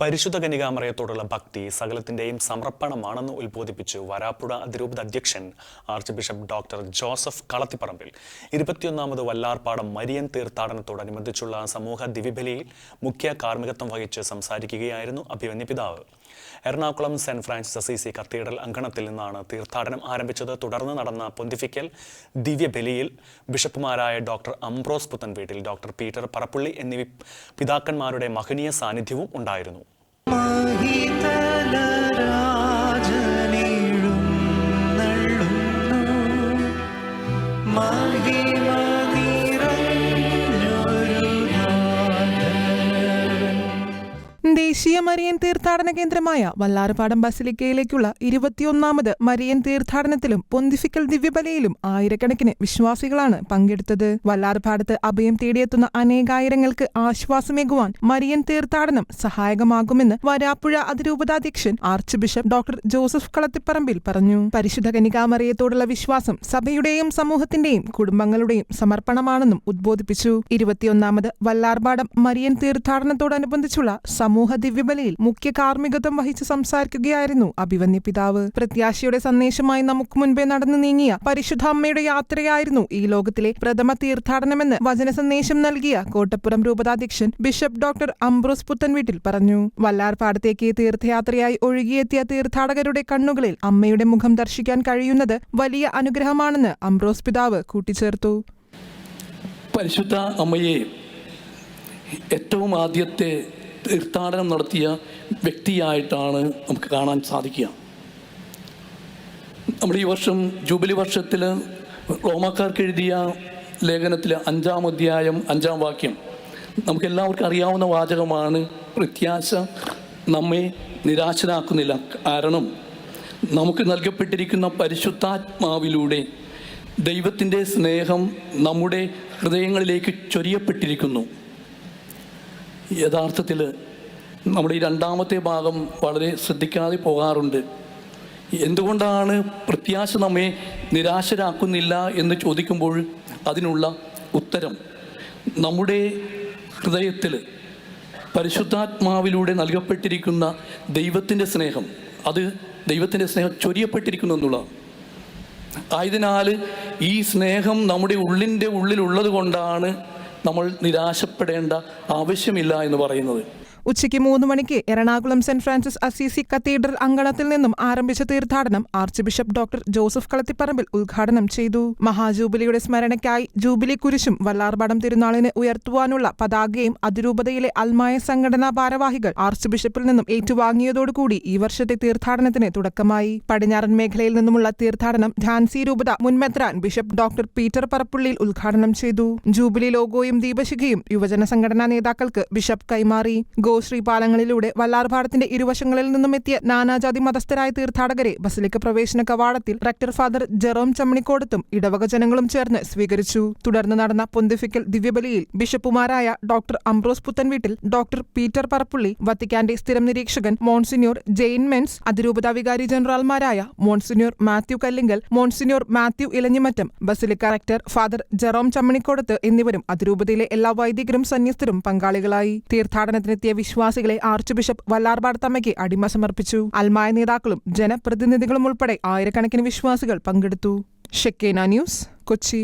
പരിശുദ്ധ കനികാമറയത്തോടുള്ള ഭക്തി സകലത്തിന്റെയും സമർപ്പണമാണെന്ന് ഉത്ബോധിപ്പിച്ച് വരാപ്പുഴ അതിരൂപത അധ്യക്ഷൻ arch bishop doctor Joseph Kalathiparambil. ഇരുപത്തിയൊന്നാമത് Vallarpadam Marian തീർത്ഥാടനത്തോടനുബന്ധിച്ചുള്ള സമൂഹ ദിവിബലിയിൽ മുഖ്യ കാർമ്മികത്വം വഹിച്ച് സംസാരിക്കുകയായിരുന്നു അഭിമന്യ പിതാവ്. Ernakulam saint Francis Assisi cathedral അങ്കണത്തിൽ നിന്നാണ് തീർത്ഥാടനം ആരംഭിച്ചത്. തുടർന്ന് നടന്ന പൊന്തിഫിക്കൽ ദിവ്യബലിയിൽ ബിഷപ്പുമാരായ doctor Ambrose Puthenveettil doctor Peter Parappully എന്നീ പിതാക്കന്മാരുടെ മഹനീയ സാന്നിധ്യവും ഉണ്ടായിരുന്നു. മഹിതലരാജനീഴും നള്ളുന്നു മഹിമ ദേശീയ മരിയൻ തീർത്ഥാടന കേന്ദ്രമായ വല്ലാറുപാടം ബസിലിക്കയിലേക്കുള്ള ഇരുപത്തിയൊന്നാമത് മരിയൻ തീർത്ഥാടനത്തിലും പൊന്തിഫിക്കൽ ദിവ്യബലയിലും ആയിരക്കണക്കിന് വിശ്വാസികളാണ് പങ്കെടുത്തത്. വല്ലാറുപാടത്ത് അഭയം തേടിയെത്തുന്ന അനേകായിരങ്ങൾക്ക് ആശ്വാസമേകുവാൻ മരിയൻ തീർത്ഥാടനം സഹായകമാകുമെന്ന് വരാപ്പുഴ അതിരൂപതാധ്യക്ഷൻ arch bishop doctor Joseph Kalathiparambil പറഞ്ഞു. പരിശുദ്ധ കനികാമറിയത്തോടുള്ള വിശ്വാസം സഭയുടെയും സമൂഹത്തിന്റെയും കുടുംബങ്ങളുടെയും സമർപ്പണമാണെന്നും ഉദ്ബോധിപ്പിച്ചു. ഇരുപത്തിയൊന്നാമത് വല്ലാർപാടം മരിയൻ തീർത്ഥാടനത്തോടനുബന്ധിച്ചുള്ള സമൂഹ ദിവ്യബലിയിൽ മുഖ്യ കാർമ്മികത്വം വഹിച്ച് സംസാരിക്കുകയായിരുന്നു അഭിവന്യ പിതാവ്. പ്രത്യാശയുടെ സന്ദേശമായി നമുക്ക് മുൻപേ നടന്നു നീങ്ങിയ പരിശുദ്ധ അമ്മയുടെ യാത്രയായിരുന്നു ഈ ലോകത്തിലെ പ്രഥമ തീർത്ഥാടനമെന്ന് വചന സന്ദേശം നൽകിയ കോട്ടപ്പുറം രൂപതാധ്യക്ഷൻ ബിഷപ്പ് ഡോക്ടർ അംബ്രോസ് പുത്തൻവീട്ടിൽ പറഞ്ഞു. വല്ലാർപാടത്തേക്ക് തീർത്ഥയാത്രയായി ഒഴുകിയെത്തിയ തീർത്ഥാടകരുടെ കണ്ണുകളിൽ അമ്മയുടെ മുഖം ദർശിക്കാൻ കഴിയുന്നത് വലിയ അനുഗ്രഹമാണെന്ന് അംബ്രോസ് പിതാവ് കൂട്ടിച്ചേർത്തു. പരിശുദ്ധ അമ്മയെ ഏറ്റവും ആദ്യത്തെ തീർത്ഥാടനം നടത്തിയ വ്യക്തിയായിട്ടാണ് നമുക്ക് കാണാൻ സാധിക്കുക. നമ്മൾ ഈ വർഷം ജൂബിലി വർഷത്തിൽ റോമാക്കാർക്ക് എഴുതിയ ലേഖനത്തിൽ അഞ്ചാം അധ്യായം അഞ്ചാം വാക്യം നമുക്ക് എല്ലാവർക്കും അറിയാവുന്ന വാചകമാണ് പ്രത്യാശ നമ്മെ നിരാശനാക്കുന്നില്ല. കാരണം നമുക്ക് നൽകപ്പെട്ടിരിക്കുന്ന പരിശുദ്ധാത്മാവിലൂടെ ദൈവത്തിന്റെ സ്നേഹം നമ്മുടെ ഹൃദയങ്ങളിലേക്ക് ചൊരിയപ്പെട്ടിരിക്കുന്നു. യഥാർത്ഥത്തിൽ നമ്മുടെ ഈ രണ്ടാമത്തെ ഭാഗം വളരെ ശ്രദ്ധിക്കാതെ പോകാറുണ്ട്. എന്തുകൊണ്ടാണ് പ്രത്യാശ നമ്മെ നിരാശരാക്കുന്നില്ല എന്ന് ചോദിക്കുമ്പോൾ അതിനുള്ള ഉത്തരം നമ്മുടെ ഹൃദയത്തിൽ പരിശുദ്ധാത്മാവിലൂടെ നൽകപ്പെട്ടിരിക്കുന്ന ദൈവത്തിന്റെ സ്നേഹം അത് ദൈവത്തിന്റെ സ്നേഹം ചൊരിയപ്പെട്ടിരിക്കുന്നു എന്നുള്ളതാണ്. ആയതിനാൽ ഈ സ്നേഹം നമ്മുടെ ഉള്ളിന്റെ ഉള്ളിലുള്ളത് കൊണ്ടാണ് നമ്മൾ നിരാശപ്പെടേണ്ട ആവശ്യമില്ല എന്ന് പറയുന്നത്. ഉച്ചയ്ക്ക് മൂന്ന് മണിക്ക് Ernakulam saint Francis Assisi cathedral അങ്കണത്തിൽ നിന്നും ആരംഭിച്ച തീർത്ഥാടനം arch bishop doctor Joseph Kalathiparambil ഉദ്ഘാടനം ചെയ്തു. മഹാജൂബിലിയുടെ സ്മരണയ്ക്കായി ജൂബിലി കുരിശും വല്ലാർപാടം തിരുനാളിന് ഉയർത്തുവാനുള്ള പതാകയും അതിരൂപതയിലെ അൽമായ സംഘടനാ ഭാരവാഹികൾ ആർച്ച് ബിഷപ്പിൽ നിന്നും ഏറ്റുവാങ്ങിയതോടുകൂടി ഈ വർഷത്തെ തീർത്ഥാടനത്തിന് തുടക്കമായി. പടിഞ്ഞാറൻ മേഖലയിൽ നിന്നുമുള്ള തീർത്ഥാടനം ഝാൻസി രൂപത മുൻമെത്രാൻ ബിഷപ്പ് ഡോക്ടർ പീറ്റർ പറപ്പുള്ളിയിൽ ഉദ്ഘാടനം ചെയ്തു. ജൂബിലി ലോഗോയും ദീപശിഖയും യുവജന സംഘടനാ നേതാക്കൾക്ക് ബിഷപ്പ് കൈമാറി. ഗോശ്രീ പാലങ്ങളിലൂടെ വല്ലാർപാടത്തിന്റെ ഇരുവശങ്ങളിൽ നിന്നും എത്തിയ നാനാജാതി മതസ്ഥരായ തീർത്ഥാടകരെ ബസിലിക്ക പ്രവേശന കവാടത്തിൽ റക്ടർ ഫാദർ ജെറോം ചമ്മണിക്കോടത്തും ഇടവക ജനങ്ങളും ചേർന്ന് സ്വീകരിച്ചു. തുടർന്ന് നടന്ന പൊന്തിഫിക്കൽ ദിവ്യബലിയിൽ ബിഷപ്പുമാരായ doctor Ambrose Puthenveettil doctor Peter Parappully വത്തിക്കാന്റെ സ്ഥിരം നിരീക്ഷകൻ മോൺസിന്യൂർ ജെയിൻ മെൻസ് അതിരൂപത വികാരി ജനറൽമാരായ monsignor Mathew Kallinkal monsignor Mathew Elanjimattom basilica rector father Jerome Chammanikodath എന്നിവരും അതിരൂപതയിലെ എല്ലാ വൈദികരും സന്യസ്തരും പങ്കാളികളായി. തീർത്ഥാടനത്തിനെത്തിയ വിശ്വാസികളെ ആർച്ച് ബിഷപ്പ് വല്ലാർപാടത്തമ്മയ്ക്ക് അടിമ സമർപ്പിച്ചു. അൽമായ നേതാക്കളും ജനപ്രതിനിധികളും ഉൾപ്പെടെ ആയിരക്കണക്കിന് വിശ്വാസികൾ പങ്കെടുത്തു. Shekinah news Kochi.